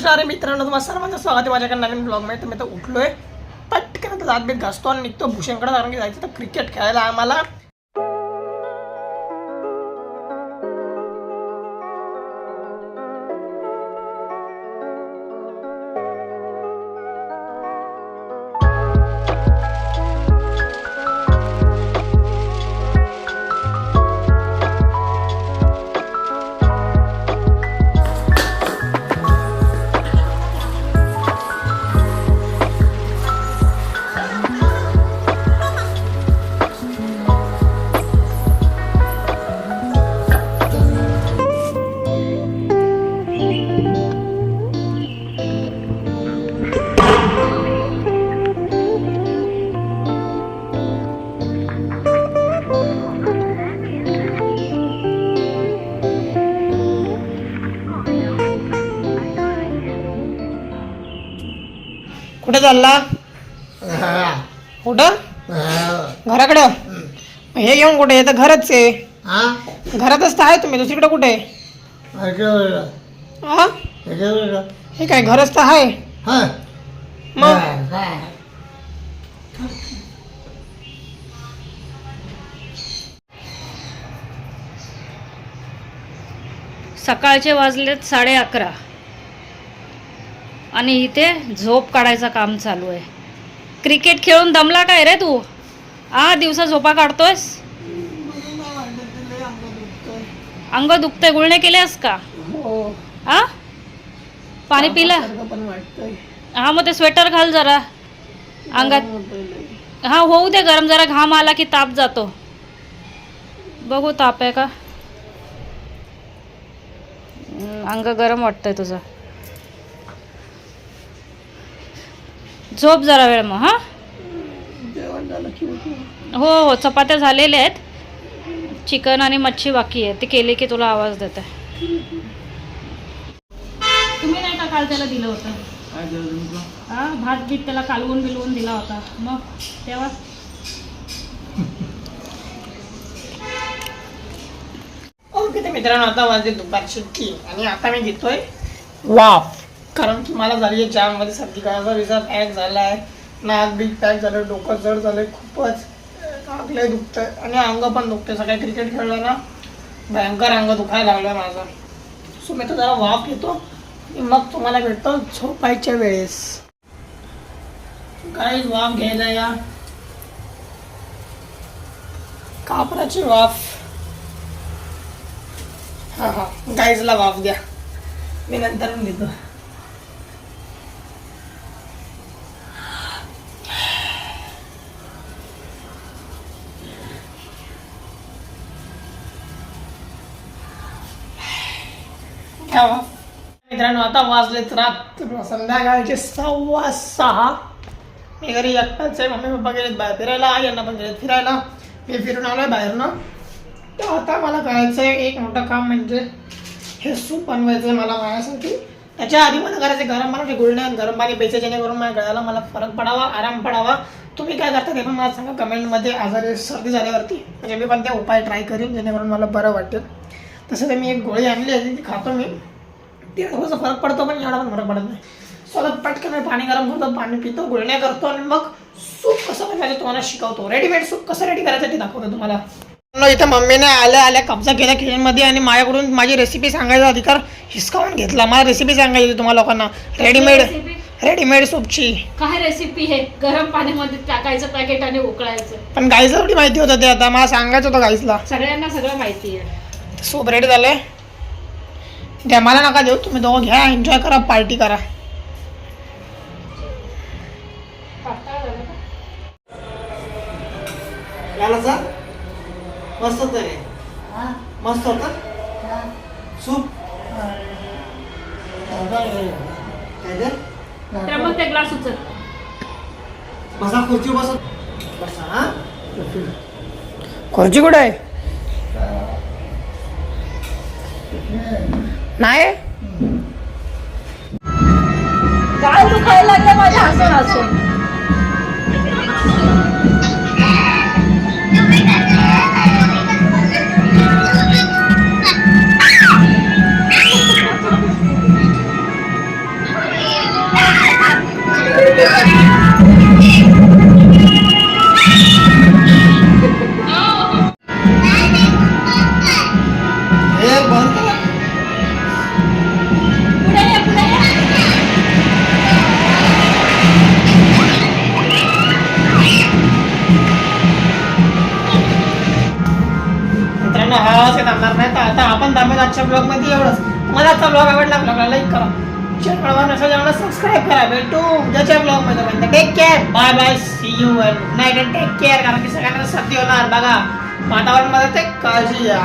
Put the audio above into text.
नमस्कार मित्रांनो तुम्हाला सर्वांचं स्वागत आहे माझ्याकडे नवीन ब्लॉगमध्ये तर मी तर उठलोय पटकन आता दात घासतो आणि निघतो. भूषणकडे कारण की जायचं तर क्रिकेट खेळायला आम्हाला. कुठे चालला कुठं? घराकडं? मग हे घेऊन कुठे? हे तर घरच आहे. घरातच तर आहे तुम्ही. दुसरीकडे कुठे हा हे काय घरच तर आहे? मग? सकाळचे वाजलेत साडे अकरा. आणि इथे झोप काढायचं काम चालू आहे. क्रिकेट खेळून दमला काय रे तू? आ दिवसा झोपा काढतोयस? अंग दुखतंय. गुळणे केलेस का? हो. आ? पाणी पिलं? हा मग ते स्वेटर घाल जरा. अंगात हा होऊ दे गरम. जरा घाम आला की ताप जातो. बघू ताप आहे का? अंग गरम वाटतंय तुझं. झोप जरा वेळ मग हा. हो हो चपात्या झालेल्या आहेत. चिकन आणि मच्छी बाकी आहे. ते केली की तुला आवाज देते तुम्ही नाही का काल त्याला दिलं होतं? हा भात बीत त्याला कालवून बिलवून दिला होता. मग तेव्हा? ओके तर मित्रांनो आता वाजले दुपारचे तीन आणि आता मी घेतोय वाफ. कारण की मला झाली आहे जाममध्ये सर्दी करायचा विजा पॅक झाला आहे नाक बीक पॅक झालं डोकं जड झालं खूपच नाक लय आहे आणि अंग पण दुखतंय. सगळ्या क्रिकेट खेळलं ना भयंकर अंग दुखायला लागलं माझं. सो मी तर जरा वाफ घेतो मग तुम्हाला भेटतो झोपायच्या वेळेस. काही वाफ घ्यायला या. कापराची वाफ. हा हा. गाईजला वाफ द्या. मी नंतर घेतो. मित्रांनो आता वाजलेत रात्र. संध्याकाळचे सव्वा सहा. मी घरी एकटाच आहे. मम्मी पप्पा गेलेत बाहेर फिरायला आई यांना पण गेलेत फिरायला. मी फिरून आलोय बाहेरनं. तर आता मला करायचं आहे एक मोठं काम म्हणजे हे सूप बनवायचं आहे मला माझ्यासाठी. त्याच्या आधी मला करायचं गरम पाण्याचे गुळण्या गरम पाणी प्यायचं जेणेकरून माझ्या गळ्याला मला फरक पडावा आराम पडावा. तुम्ही काय करता ते पण मला सांगा. कमेंटमध्ये आजारी सर्दी झाल्यावरती. म्हणजे मी पण ते उपाय ट्राय करीन जेणेकरून मला बरं वाटेल. तसं तर मी एक गोळी आणली आहे ती खातो मी. ते थोडासा फरक पडतो पण एवढा पण फरक पडत नाही. स्वतः पटकन मी पाणी गरम करतो पाणी पितो गुळण्या करतो आणि मग सूप कसं बनवायचं तुम्हाला शिकवतो. रेडीमेड सूप कसं रेडी करायचं ते दाखवतो तुम्हाला. इथं मम्मीने आल्या आल्या कब्जा केला किचनमध्ये आणि माझ्याकडून माझी रेसिपी सांगायचा अधिकार हिसकावून घेतला. मला रेसिपी सांगायची होती तुम्हाला लोकांना. रेडीमेड रेडीमेड सूपची काय रेसिपी आहे गरम पाण्यामध्ये टाकायचं पॅकेट आणि उकळायचं. पण गाईचं एवढी माहिती होतं ते आता. मला सांगायचं होतं गाईसला. सगळ्यांना सगळं माहिती आहे. सूप रेडी झालंय. द्या मला नका देऊ तुम्ही दोघं घ्या एन्जॉय करा पार्टी करा. झालं सर मस्त होतं रे. मस्त होतं? सूप? काय ते? तर मग ते ग्लास उचल. बसा खुर्ची बसत बसा खुर्ची कुठे आहे? नाही? काय दुखायला लागलं माझ्या हसून हसून आजच्या ब्लॉगमध्ये एवढंच. मला आजचा ब्लॉग आवडला ब्लॉगला लाईक करा. चॅनलवर नसेल चॅनलला सबस्क्राईब करा भेटू उद्याच्या ब्लॉगमध्ये मध्ये take care bye bye see you night take care कारण की सगळ्यांना सर्दी होणार. बघा वातावरणमध्ये ते काळजी घ्या.